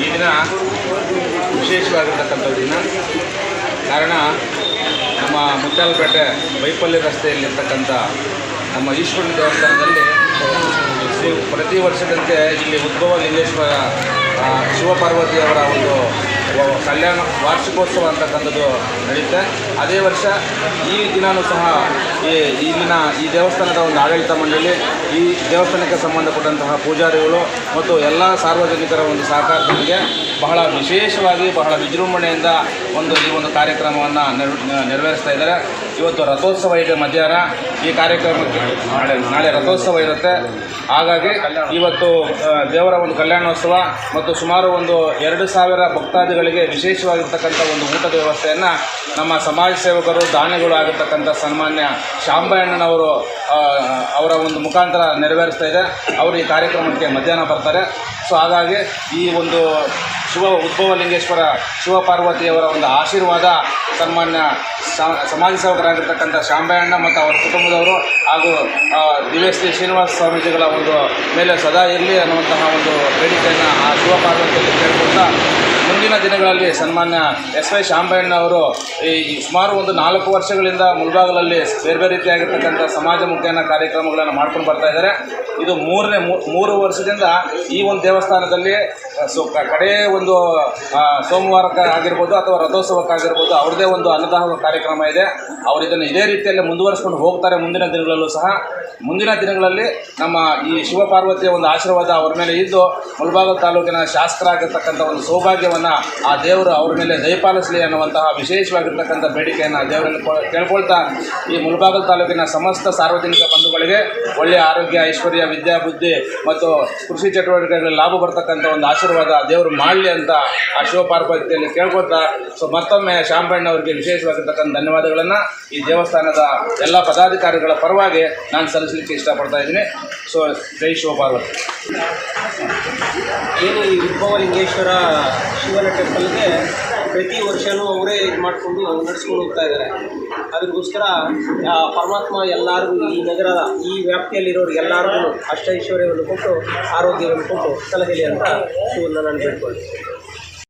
ಈ ದಿನ ವಿಶೇಷವಾಗಿರ್ತಕ್ಕಂಥ ದಿನ. ಕಾರಣ, ನಮ್ಮ ಮುತ್ಯಾಲಪೇಟೆ ಬೈಪಲ್ಯ ರಸ್ತೆಯಲ್ಲಿರ್ತಕ್ಕಂಥ ನಮ್ಮ ಈಶ್ವರನ ದೇವಸ್ಥಾನದಲ್ಲಿ ಪ್ರತಿ ವರ್ಷದಂತೆ ಇಲ್ಲಿ ಉದ್ಭವ ಲಿಂಗೇಶ್ವರ ಶಿವಪಾರ್ವತಿಯವರ ಒಂದು ಕಲ್ಯಾಣ ವಾರ್ಷಿಕೋತ್ಸವ ಅಂತಕ್ಕಂಥದ್ದು ನಡೆಯುತ್ತೆ ಅದೇ ವರ್ಷ ಈ ದಿನವೂ ಸಹ ಈ ಇಲ್ಲಿನ ಈ ದೇವಸ್ಥಾನದ ಒಂದು ಆಡಳಿತ ಮಂಡಳಿ ಈ ದೇವಸ್ಥಾನಕ್ಕೆ ಸಂಬಂಧಪಟ್ಟಂತಹ ಪೂಜಾರಿಗಳು ಮತ್ತು ಎಲ್ಲ ಸಾರ್ವಜನಿಕರ ಒಂದು ಸಹಕಾರದೊಂದಿಗೆ ಬಹಳ ವಿಶೇಷವಾಗಿ ಬಹಳ ವಿಜೃಂಭಣೆಯಿಂದ ಒಂದು ಈ ಒಂದು ಕಾರ್ಯಕ್ರಮವನ್ನು ನೆರವೇರಿಸ್ತಾ ಇದ್ದಾರೆ. ಇವತ್ತು ರಥೋತ್ಸವ ಇದೆ ಮಧ್ಯಾಹ್ನ. ಈ ಕಾರ್ಯಕ್ರಮಕ್ಕೆ ನಾಳೆ ನಾಳೆ ರಥೋತ್ಸವ ಇರುತ್ತೆ. ಹಾಗಾಗಿ ಇವತ್ತು ದೇವರ ಒಂದು ಕಲ್ಯಾಣೋತ್ಸವ ಮತ್ತು ಸುಮಾರು ಒಂದು ಎರಡು ಸಾವಿರ ಭಕ್ತಾದಿಗಳಿಗೆ ವಿಶೇಷವಾಗಿರ್ತಕ್ಕಂಥ ಒಂದು ಊಟದ ವ್ಯವಸ್ಥೆಯನ್ನು ನಮ್ಮ ಸಮಾಜ ಸೇವಕರು, ದಾನಿಗಳು ಆಗಿರ್ತಕ್ಕಂಥ ಸನ್ಮಾನ್ಯ ಶಾಂಬಣ್ಣನವರು ಅವರ ಒಂದು ಮುಖಾಂತರ ನೆರವೇರಿಸ್ತಾ ಇದೆ. ಅವರು ಈ ಕಾರ್ಯಕ್ರಮಕ್ಕೆ ಮಧ್ಯಾಹ್ನ ಬರ್ತಾರೆ. ಸೊ ಹಾಗಾಗಿ ಈ ಒಂದು ಶಿವ ಉದ್ಭವಲಿಂಗೇಶ್ವರ ಶಿವಪಾರ್ವತಿಯವರ ಒಂದು ಆಶೀರ್ವಾದ ಸನ್ಮಾನ್ಯ ಸಮಾಜ ಸೇವಕರಾಗಿರ್ತಕ್ಕಂಥ ಶಾಂಬಯ್ಯಣ್ಣ ಮತ್ತು ಅವರ ಕುಟುಂಬದವರು ಹಾಗೂ ದಿವ್ಯಶ್ರೀ ಶ್ರೀನಿವಾಸ ಸ್ವಾಮೀಜಿಗಳ ಒಂದು ಮೇಲೆ ಸದಾ ಇರಲಿ ಅನ್ನುವಂತಹ ಒಂದು ಬೇಡಿಕೆಯನ್ನು ಆ ಶಿವಪಾರ್ವತಿಯಲ್ಲಿ ಕೇಳ್ಕೊಳ್ತಾ ಮುಂದಿನ ದಿನಗಳಲ್ಲಿ ಸನ್ಮಾನ್ಯ ಎಸ್ ವೈ ಶಾಂಬಯ್ಯಣ್ಣ ಅವರು ಈ ಸುಮಾರು ಒಂದು ನಾಲ್ಕು ವರ್ಷಗಳಿಂದ ಮುಲ್ಬಾಗಲಲ್ಲಿ ಬೇರೆ ಬೇರೆ ರೀತಿಯಾಗಿರ್ತಕ್ಕಂಥ ಸಮಾಜ ಮುಖ್ಯನ ಕಾರ್ಯಕ್ರಮಗಳನ್ನು ಮಾಡ್ಕೊಂಡು ಬರ್ತಾ ಇದ್ದಾರೆ. ಇದು ಮೂರನೇ ಮೂರು ವರ್ಷದಿಂದ ಈ ಒಂದು ದೇವಸ್ಥಾನದಲ್ಲಿ ಸೊ ಕಡೆಯ ಕಡೇ ಒಂದು ಸೋಮವಾರಕ್ಕೆ ಆಗಿರ್ಬೋದು ಅಥವಾ ರಥೋತ್ಸವಕ್ಕಾಗಿರ್ಬೋದು ಅವ್ರದ್ದೇ ಒಂದು ಅನ್ನದಾನ ಕಾರ್ಯಕ್ರಮ ಇದೆ. ಅವರು ಇದನ್ನು ಇದೇ ರೀತಿಯಲ್ಲಿ ಮುಂದುವರಿಸ್ಕೊಂಡು ಹೋಗ್ತಾರೆ ಮುಂದಿನ ದಿನಗಳಲ್ಲೂ ಸಹ. ಮುಂದಿನ ದಿನಗಳಲ್ಲಿ ನಮ್ಮ ಈ ಶಿವಪಾರ್ವತಿಯ ಒಂದು ಆಶೀರ್ವಾದ ಅವರ ಮೇಲೆ ಇದ್ದು ಮುಳಬಾಗಲ್ ತಾಲೂಕಿನ ಶಾಸಕರಾಗಿರ್ತಕ್ಕಂಥ ಒಂದು ಸೌಭಾಗ್ಯವನ್ನು ಆ ದೇವರು ಅವ್ರ ಮೇಲೆ ದಯಪಾಲಿಸಲಿ ಅನ್ನುವಂತಹ ವಿಶೇಷವಾಗಿರ್ತಕ್ಕಂಥ ಬೇಡಿಕೆಯನ್ನು ದೇವರಲ್ಲಿ ಕೊ- ಕೇಳ್ಕೊಳ್ತಾ ಈ ಮುಳಬಾಗಲ್ ತಾಲೂಕಿನ ಸಮಸ್ತ ಸಾರ್ವಜನಿಕ ಬಂಧುಗಳಿಗೆ ಒಳ್ಳೆಯ ಆರೋಗ್ಯ, ಐಶ್ವರ್ಯ, ವಿದ್ಯಾ, ಬುದ್ಧಿ ಮತ್ತು ಕೃಷಿ ಚಟುವಟಿಕೆಗಳಲ್ಲಿ ಲಾಭ ಬರ್ತಕ್ಕಂಥ ಒಂದು ಆಶೀರ್ವಾದ ದೇವರು ಮಾಡಲಿ ಅಂತ ಆ ಶಿವಪಾರ್ವತಿಯಲ್ಲಿ ಕೇಳ್ಕೊಳ್ತಾ, ಸೊ ಮತ್ತೊಮ್ಮೆ ಶಾಂಬಣ್ಣ ಅವರಿಗೆ ವಿಶೇಷವಾಗಿರ್ತಕ್ಕಂಥ ಧನ್ಯವಾದಗಳನ್ನು ಈ ದೇವಸ್ಥಾನದ ಎಲ್ಲ ಪದಾಧಿಕಾರಿಗಳ ಪರವಾಗಿ ನಾನು ಸಲ್ಲಿಸಲಿಕ್ಕೆ ಇಷ್ಟಪಡ್ತಾ ಇದ್ದೀನಿ. ಸೊ ಜೈ ಶಿವಪಾರ್ವತಿ. ಏನು ಈ ಉದ್ಭವಲಿಂಗೇಶ್ವರ ಶಿವನ ಟೆಂಪಲ್ಗೆ ಪ್ರತಿ ವರ್ಷವೂ ಅವರೇ ಇದು ಮಾಡಿಕೊಂಡು ನಡೆಸ್ಕೊಂಡು ಹೋಗ್ತಾ ಇದ್ದಾರೆ. ಅದಕ್ಕೋಸ್ಕರ ಪರಮಾತ್ಮ ಎಲ್ಲರಿಗೂ ಈ ನಗರದ, ಈ ವ್ಯಾಪ್ತಿಯಲ್ಲಿರೋರು ಎಲ್ಲರಿಗೂ ಅಷ್ಟೈಶ್ವರ್ಯವನ್ನು ಕೊಟ್ಟು, ಆರೋಗ್ಯವನ್ನು ಕೊಟ್ಟು ಸಲಹೆಲಿ ಅಂತ ಇವನ್ನ ನಾನು ಬೇಡ್ಕೊಳ್ತೀನಿ.